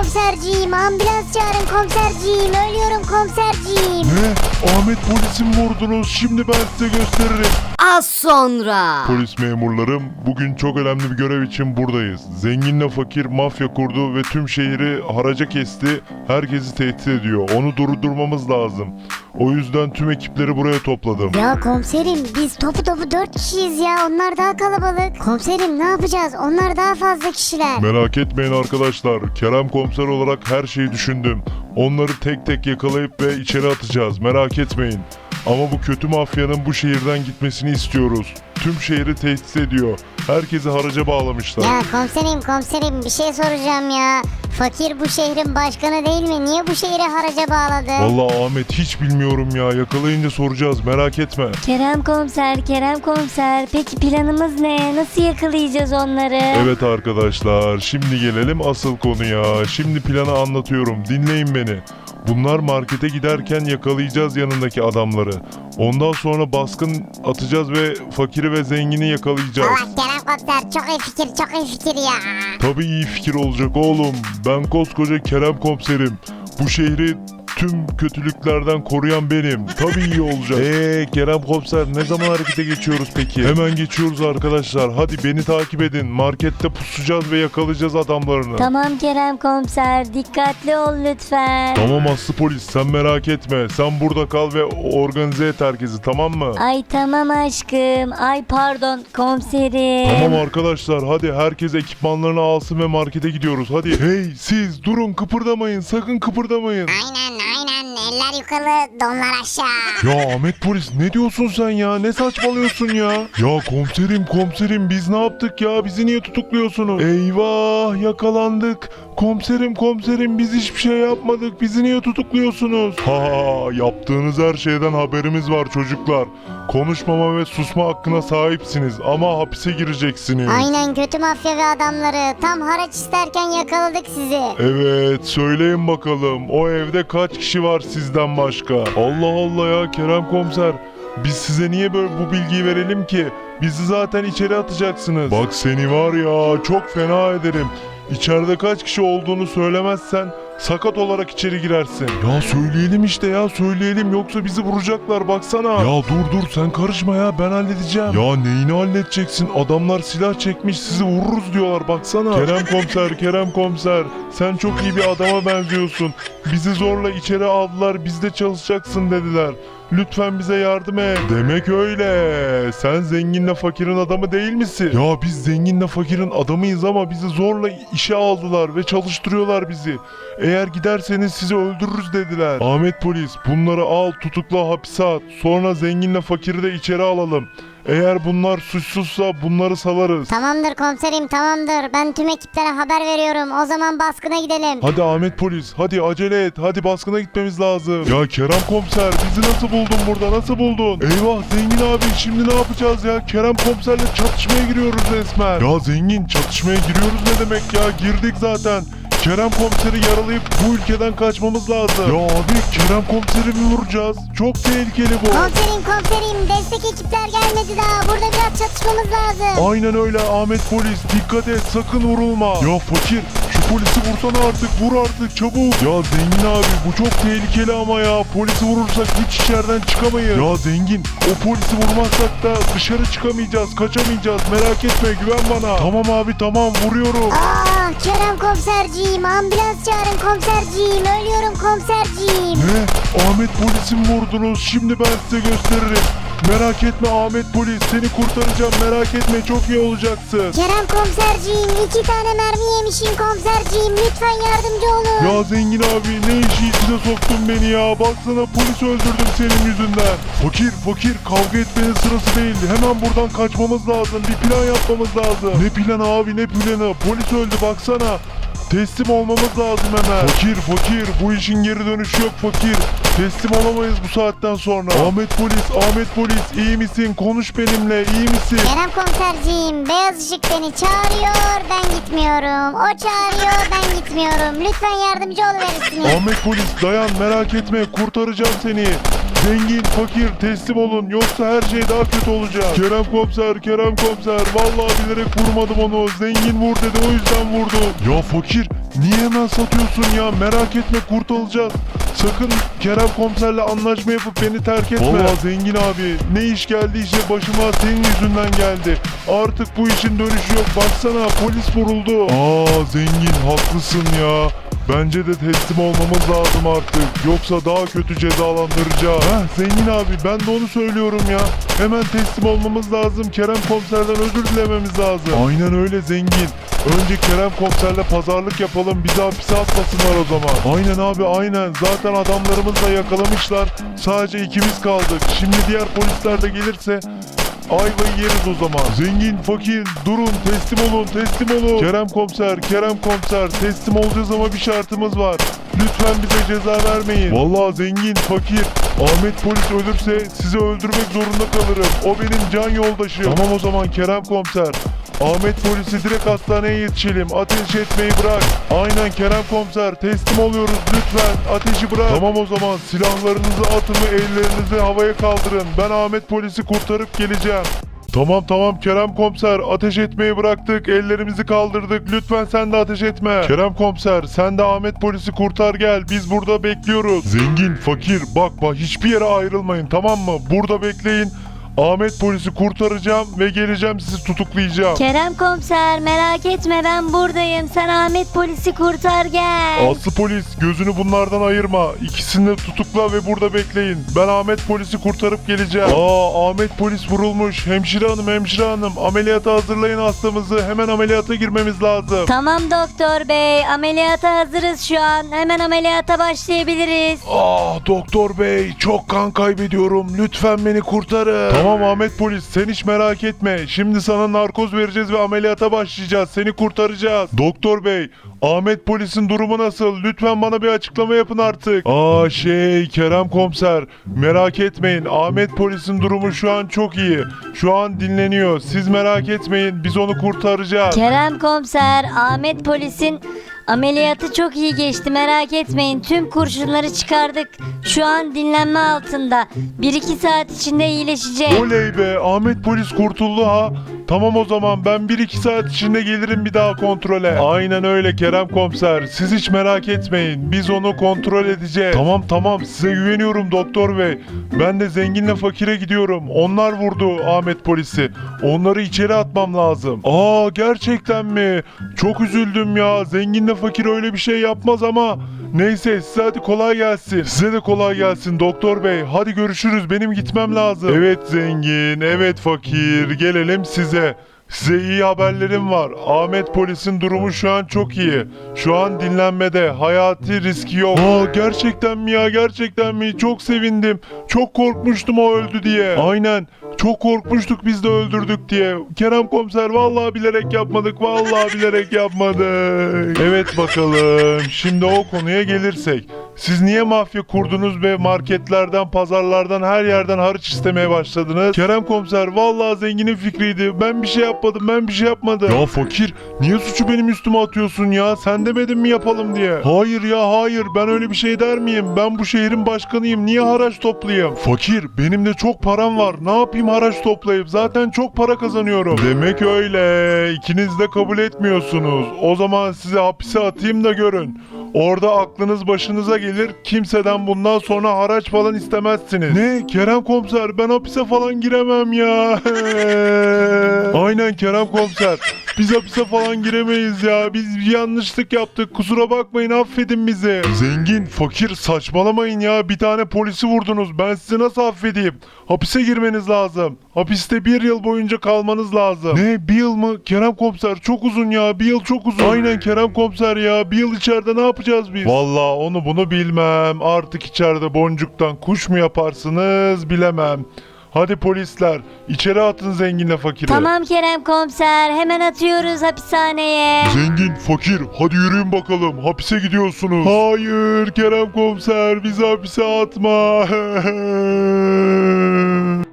komiserciğim. Ambulans çağırın komiserciğim. Ölüyorum komiserciğim. Ne? Ahmet polisi vurdunuz? Şimdi ben size gösteririm. Az sonra. Polis memurlarım, bugün çok önemli bir görev için buradayız. Zenginle fakir mafya kurdu ve tüm şehri haraca kesti. Herkesi tehdit ediyor. Onu durdurmamız lazım. O yüzden tüm ekipleri buraya topladım. Ya komiserim biz topu topu dört kişiyiz ya. Onlar daha kalabalık. Komiserim ne yapacağız? Onlar daha fazla kişiler. Merak etmeyin arkadaşlar. Kerem komiser olarak her şeyi düşündüm. Onları tek tek yakalayıp ve içeri atacağız. Merak etmeyin. Ama bu kötü mafyanın bu şehirden gitmesini istiyoruz. Tüm şehri tehdit ediyor. Herkesi haraca bağlamışlar. Ya komiserim komiserim bir şey soracağım ya. Fakir bu şehrin başkanı değil mi? Niye bu şehri haraca bağladı? Vallahi Ahmet hiç bilmiyorum ya. Yakalayınca soracağız. Merak etme. Kerem komiser, Kerem komiser. Peki planımız ne? Nasıl yakalayacağız onları? Evet arkadaşlar, şimdi gelelim asıl konuya. Şimdi planı anlatıyorum. Dinleyin beni. Bunlar markete giderken yakalayacağız yanındaki adamları. Ondan sonra baskın atacağız ve fakiri ve zengini yakalayacağız. Allah Kerem komiser çok iyi fikir çok iyi fikir ya. Tabii iyi fikir olacak oğlum. Ben koskoca Kerem komiserim. Bu şehri tüm kötülüklerden koruyan benim. Tabii iyi olacak. Eee Kerem komiser ne zaman harekete geçiyoruz peki? Hemen geçiyoruz arkadaşlar. Hadi beni takip edin. Markette pusacağız ve yakalayacağız adamlarını. Tamam Kerem komiser, dikkatli ol lütfen. Tamam Aslı polis sen merak etme. Sen burada kal ve organize et herkesi tamam mı? Ay tamam aşkım. Ay pardon komiserim. Tamam arkadaşlar hadi herkes ekipmanlarını alsın ve markete gidiyoruz hadi. Hey siz durun kıpırdamayın sakın kıpırdamayın. Aynen aynen eller yukarı donlar aşağı. Ya Ahmet polis ne diyorsun sen ya ne saçmalıyorsun ya? Ya komiserim komiserim biz ne yaptık ya bizi niye tutukluyorsunuz? Eyvah yakalandık. Komiserim komiserim biz hiçbir şey yapmadık bizi niye tutukluyorsunuz? Ha yaptığınız her şeyden haberimiz var çocuklar. Konuşmama ve susma hakkına sahipsiniz ama hapise gireceksiniz. Aynen kötü mafya ve adamları. Tam haraç isterken yakaladık sizi. Evet söyleyin bakalım o evde kaç kişi var sizden başka? Allah Allah ya Kerem komiser biz size niye böyle bu bilgiyi verelim ki? Bizi zaten içeri atacaksınız. Bak seni var ya çok fena ederim. İçeride kaç kişi olduğunu söylemezsen sakat olarak içeri girersin. Ya söyleyelim işte ya söyleyelim yoksa bizi vuracaklar baksana. Ya dur dur sen karışma ya ben halledeceğim. Ya neyini halledeceksin? Adamlar silah çekmiş sizi vururuz diyorlar baksana. Kerem komiser Kerem komiser sen çok iyi bir adama benziyorsun. Bizi zorla içeri aldılar bizde çalışacaksın dediler. Lütfen bize yardım et. Demek öyle. Sen zenginle fakirin adamı değil misin? Ya biz zenginle fakirin adamıyız ama bizi zorla işe aldılar ve çalıştırıyorlar bizi. Eğer giderseniz sizi öldürürüz dediler. Ahmet polis bunları al tutukla hapse at. Sonra zenginle fakiri de içeri alalım. Eğer bunlar suçsuzsa bunları salarız. Tamamdır komiserim tamamdır. Ben tüm ekiplere haber veriyorum. O zaman baskına gidelim. Hadi Ahmet polis hadi acele et hadi baskına gitmemiz lazım. Ya Kerem komiser bizi nasıl buldun burada nasıl buldun? Eyvah zengin abi şimdi ne yapacağız ya? Kerem komiserle çatışmaya giriyoruz resmen. Ya zengin çatışmaya giriyoruz ne demek ya girdik zaten. Kerem komiseri yaralayıp bu ülkeden kaçmamız lazım. Ya abi Kerem komiseri mi vuracağız? Çok tehlikeli bu. Komiserim komiserim destek ekipler gelmedi daha. Burada biraz çatışmamız lazım. Aynen öyle Ahmet polis dikkat et sakın vurulma. Ya fakir şu polisi vursana artık vur artık çabuk. Ya zengin abi bu çok tehlikeli ama ya polisi vurursak hiç içeriden çıkamayız. Ya zengin o polisi vurmazsak da dışarı çıkamayacağız kaçamayacağız merak etme güven bana. Tamam abi tamam vuruyorum. Aa Kerem komiserciğim. Ambulans çağırın komiserciğim. Ölüyorum komiserciğim. Ne? Ahmet polisi mi vurdunuz? Şimdi ben size gösteririm. Merak etme Ahmet polis seni kurtaracağım merak etme çok iyi olacaksın. Kerem komiserciğim iki tane mermi yemişim komiserciğim. Lütfen yardımcı olun. Ya zengin abi ne işi içine soktun beni ya. Baksana polis öldürdüm senin yüzünden. Fakir fakir kavga etmenin sırası değildi. Hemen buradan kaçmamız lazım. Bir plan yapmamız lazım. Ne planı abi ne planı. Polis öldü baksana. Teslim olmamız lazım hemen. Fakir fakir bu işin geri dönüşü yok fakir. Teslim olamayız bu saatten sonra. Ahmet polis Ahmet polis iyi misin? Konuş benimle iyi misin? Kerem komiserciğim beyaz ışık beni çağırıyor ben gitmiyorum. O çağırıyor ben gitmiyorum. Lütfen yardımcı oluverirsiniz. Ahmet polis dayan merak etme kurtaracağım seni. Zengin, fakir teslim olun yoksa her şey daha kötü olacak. Kerem komiser, Kerem komiser vallahi bilerek vurmadım onu. Zengin vur dedi o yüzden vurdum. Ya fakir Niye hemen satıyorsun ya? Merak etme kurtulacağız. Sakın Kerem komiserle anlaşma yapıp beni terk etme. Valla zengin abi ne iş geldi işe başıma senin yüzünden geldi. Artık bu işin dönüşü yok. Baksana polis vuruldu. Aa zengin haklısın ya. Bence de teslim olmamız lazım artık. Yoksa daha kötü cezalandıracağız. Heh zengin abi ben de onu söylüyorum ya. Hemen teslim olmamız lazım. Kerem komiserden özür dilememiz lazım. Aynen öyle zengin. Önce Kerem komiserle pazarlık yapalım. Bizi hapise atmasınlar o zaman. Aynen abi aynen. Zaten adamlarımızla yakalamışlar. Sadece ikimiz kaldık. Şimdi diğer polisler de gelirse Ayvayı yeriz o zaman. Zengin, fakir, durun, teslim olun, teslim olun. Kerem komiser, Kerem komiser, teslim olacağız ama bir şartımız var. Lütfen bize ceza vermeyin. Vallahi zengin, fakir, Ahmet polis ölürse sizi öldürmek zorunda kalırım. O benim can yoldaşım. Tamam o zaman Kerem komiser. Ahmet polisi direkt hastaneye yetişelim. Ateş etmeyi bırak. Aynen Kerem komiser teslim oluyoruz lütfen. Ateşi bırak. Tamam o zaman silahlarınızı atın ve ellerinizi havaya kaldırın. Ben Ahmet polisi kurtarıp geleceğim. Tamam tamam Kerem komiser ateş etmeyi bıraktık ellerimizi kaldırdık lütfen sen de ateş etme. Kerem komiser sen de Ahmet polisi kurtar gel biz burada bekliyoruz. Zengin fakir bakma hiçbir yere ayrılmayın tamam mı burada bekleyin. Ahmet polisi kurtaracağım ve geleceğim sizi tutuklayacağım. Kerem komiser merak etme ben buradayım. Sen Ahmet polisi kurtar gel. Aslı polis gözünü bunlardan ayırma. İkisini de tutukla ve burada bekleyin. Ben Ahmet polisi kurtarıp geleceğim. Aa Ahmet polis vurulmuş. Hemşire hanım hemşire hanım ameliyata hazırlayın hastamızı. Hemen ameliyata girmemiz lazım. Tamam doktor bey ameliyata hazırız şu an. Hemen ameliyata başlayabiliriz. Ah doktor bey çok kan kaybediyorum. Lütfen beni kurtarın. Tamam Ahmet polis sen hiç merak etme. Şimdi sana narkoz vereceğiz ve ameliyata başlayacağız. Seni kurtaracağız. Doktor bey Ahmet polisin durumu nasıl? Lütfen bana bir açıklama yapın artık. Aa şey Kerem komiser merak etmeyin. Ahmet polisin durumu şu an çok iyi. Şu an dinleniyor. Siz merak etmeyin. Biz onu kurtaracağız. Kerem komiser Ahmet polisin ameliyatı çok iyi geçti merak etmeyin. Tüm kurşunları çıkardık. Şu an dinlenme altında. 1-2 saat içinde iyileşecek. Oley be Ahmet polis kurtuldu ha. Tamam o zaman ben 1-2 saat içinde gelirim bir daha kontrole. Aynen öyle Kerem komiser. Siz hiç merak etmeyin. Biz onu kontrol edeceğiz. Tamam tamam size güveniyorum doktor bey. Ben de zenginle fakire gidiyorum. Onlar vurdu Ahmet polisi. Onları içeri atmam lazım. Aa gerçekten mi? Çok üzüldüm ya. Zenginle fakir öyle bir şey yapmaz ama. Neyse size hadi kolay gelsin. Size de kolay gelsin doktor bey. Hadi görüşürüz benim gitmem lazım. Evet zengin, evet fakir. Gelelim size. Size iyi haberlerim var. Ahmet polisin durumu şu an çok iyi. Şu an dinlenmede. Hayati riski yok. Aa gerçekten mi ya gerçekten mi? Çok sevindim. Çok korkmuştum o öldü diye. Aynen. Çok korkmuştuk biz de öldürdük diye. Kerem komiser vallahi bilerek yapmadık. Vallahi bilerek yapmadık. Evet bakalım. Şimdi o konuya gelirsek. Siz niye mafya kurdunuz ve marketlerden, pazarlardan, her yerden harç istemeye başladınız? Kerem komiser vallahi zenginin fikriydi. Ben bir şey yapmadım, ben bir şey yapmadım. Ya fakir, niye suçu benim üstüme atıyorsun ya? Sen demedin mi yapalım diye? Hayır ya hayır, ben öyle bir şey der miyim? Ben bu şehrin başkanıyım, niye haraç toplayayım? Fakir, benim de çok param var. Ne yapayım haraç toplayıp? Zaten çok para kazanıyorum. Demek öyle. İkiniz de kabul etmiyorsunuz. O zaman size hapise atayım da görün. Orada aklınız başınıza gelir. Kimseden bundan sonra haraç falan istemezsiniz. Ne? Kerem komiser ben hapise falan giremem ya. Aynen Kerem komiser. Biz hapise falan giremeyiz ya. Biz bir yanlışlık yaptık. Kusura bakmayın affedin bizi. Zengin, fakir saçmalamayın ya. Bir tane polisi vurdunuz. Ben sizi nasıl affedeyim? Hapise girmeniz lazım. Hapiste bir yıl boyunca kalmanız lazım. Ne? Bir yıl mı? Kerem komiser çok uzun ya. Bir yıl çok uzun. Aynen Kerem komiser ya. Bir yıl içeride ne yapacağız biz? Vallahi onu bunu bilmem. Artık içeride boncuktan kuş mu yaparsınız bilemem. Hadi polisler içeri atın zenginle fakiri. Tamam Kerem komiser hemen atıyoruz hapishaneye. Zengin, fakir, hadi yürüyün bakalım. Hapise gidiyorsunuz. Hayır, Kerem komiser, bizi hapise atma.